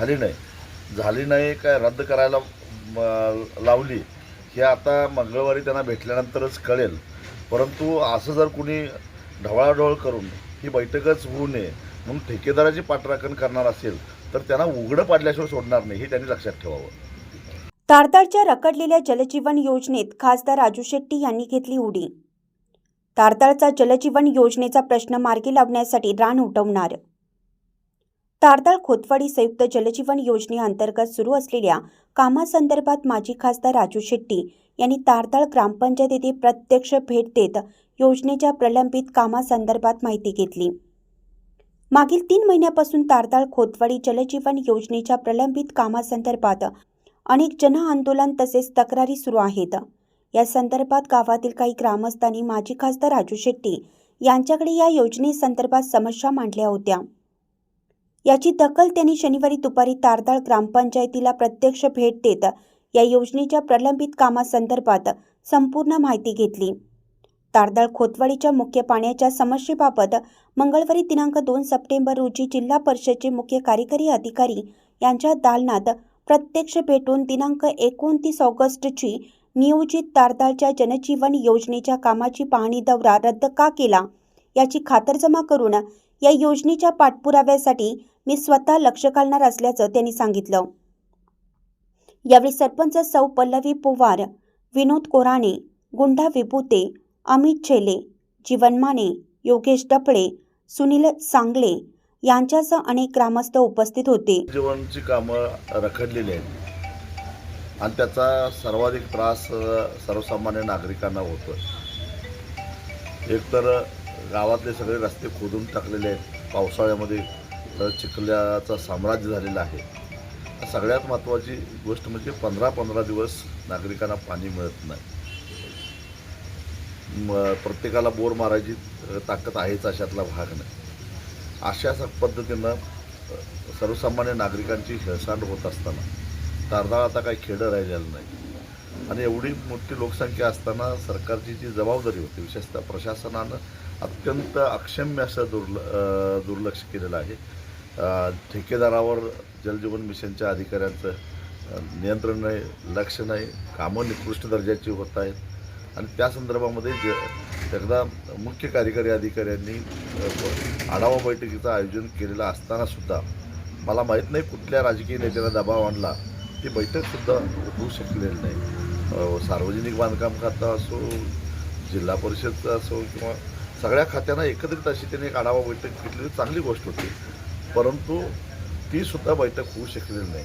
झाली नाही. झाली नाही काय रद्द करायला लावली हे आता मंगळवारी त्यांना भेटल्यानंतरच कळेल. परंतु असं जर कुणी ढवळाढवळ करून ही बैठकच होऊ नये म्हणून ठेकेदाराची पाठराखण करणार असेल तर त्यांना उघडं पाडल्याशिवाय सोडणार नाही हे त्यांनी लक्षात ठेवावं. तारदाळच्या रखडलेल्या जलजीवन योजनेत खासदार राजू शेट्टी यांनी घेतली उडी. तारदाळचा जलजीवन योजनेचा प्रश्न मार्गी लावण्यासाठी रान उठवणार. तारदाळ खोतवाडी संयुक्त जलजीवन योजनेअंतर्गत सुरू असलेल्या कामासंदर्भात माजी खासदार राजू शेट्टी यांनी तारदाळ ग्रामपंचायत येथे प्रत्यक्ष भेट देत योजनेच्या प्रलंबित कामासंदर्भात माहिती घेतली. मागील तीन महिन्यापासून तारदाळ खोतवाडी जलजीवन योजनेच्या प्रलंबित कामासंदर्भात अनेक जनआंदोलन तसेच तक्रारी सुरू आहेत. या संदर्भात गावातील काही ग्रामस्थांनी माजी खासदार राजू शेट्टी यांच्याकडे या योजनेसंदर्भात समस्या मांडल्या होत्या. याची दखल त्यांनी शनिवारी दुपारी तारदाळ ग्रामपंचायतीला प्रत्यक्ष भेट देत या योजनेच्या प्रलंबित कामासंदर्भात संपूर्ण माहिती घेतली. तारदाळ खोतवाडीच्या मुख्य पाण्याच्या समस्येबाबत मंगळवारी दिनांक दोन सप्टेंबर रोजी जिल्हा परिषदचे मुख्य कार्यकारी अधिकारी यांच्या दालनात प्रत्यक्ष भेटून दिनांक एकोणतीस ऑगस्टची नियोजित तारदाळच्या जनजीवन योजनेच्या कामाची पाहणी दौरा रद्द का केला? याची खातरजमा करून या योजनेच्या पाठपुराव्यासाठी मी स्वतः लक्ष घालणार असल्याचं त्यांनी सांगितलं. यावेळी सरपंच सौ पल्लवी पोवार विनोद कोराणे गुंडा विभूते अमित छेले जीवन माने योगेश डपळे सुनील सांगले यांच्यासह अनेक ग्रामस्थ उपस्थित होते. जीवनची कामं रखडलेली आहेत. आणि त्याचा सर्वाधिक त्रास सर्वसामान्य नागरिकांना होतो एकतर गावातले सगळे रस्ते खोदून टाकलेले आहेत. पावसाळ्यामध्ये चिखल्याचं साम्राज्य झालेलं आहे. सगळ्यात महत्त्वाची गोष्ट म्हणजे पंधरा पंधरा दिवस नागरिकांना पाणी मिळत नाही. म प्रत्येकाला बोर मारायची ताकद आहेच अशातला भाग नाही. अशा पद्धतीनं सर्वसामान्य नागरिकांची हेळसांड होत असताना तारदाळ आता काही खेडं राहिलेलं नाही. आणि एवढी मोठी लोकसंख्या असताना सरकारची जी जबाबदारी होती विशेषतः प्रशासनानं अत्यंत अक्षम्य असं दुर्ल दुर्लक्ष केलेलं आहे. ठेकेदारावर जलजीवन मिशनच्या अधिकाऱ्यांचं नियंत्रण नाही लक्ष नाही कामं निकृष्ट दर्जाची होत आहेत. आणि त्या संदर्भामध्ये ज एकदा मुख्य कार्यकारी अधिकाऱ्यांनी आढावा बैठकीचं आयोजन केलेलं असतानासुद्धा मला माहीत नाही कुठल्या राजकीय नेत्याला दबाव आणला. ती बैठकसुद्धा होऊ शकलेली नाही. सार्वजनिक बांधकाम खातं असो जिल्हा परिषदचं असो किंवा सगळ्या खात्यांना एकत्रित अशी त्यांनी एक आढावा बैठक घेतलेली चांगली गोष्ट होती. परंतु ती सुद्धा बैठक होऊ शकलेली नाही.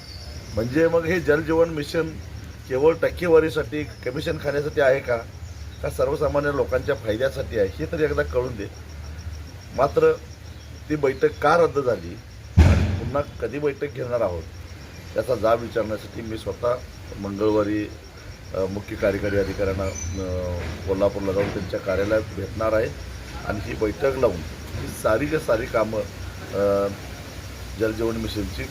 म्हणजे मग हे जलजीवन मिशन केवळ टक्केवारीसाठी कमिशन खाण्यासाठी आहे का? का सर्वसामान्य लोकांच्या फायद्यासाठी आहे? हे तरी एकदा कळून दे. मात्र ती बैठक का रद्द झाली? आणि पुन्हा कधी बैठक घेणार आहोत? याचा जाब विचारण्यासाठी मी स्वतः मंगळवारी मुख्य कार्यकारी अधिकाऱ्यांना कोल्हापूरला जाऊन त्यांच्या कार्यालयात भेटणार आहे. आणि ही बैठक लावून ही सारीच्या सारी कामं जलजीवन मिशनची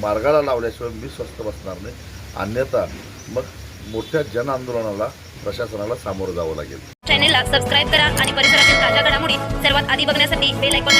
मार्गाला लावल्याशिवाय मी स्वस्त बसणार नाही. अन्यथा मग मोठ्या जन आंदोलनाला प्रशासनाला सामोरं जावं लागेल. चॅनेलला सबस्क्राईब करा आणि परिसरातील ताज्या घडामोडी सर्वात आधी बघण्यासाठी बेल ऐकून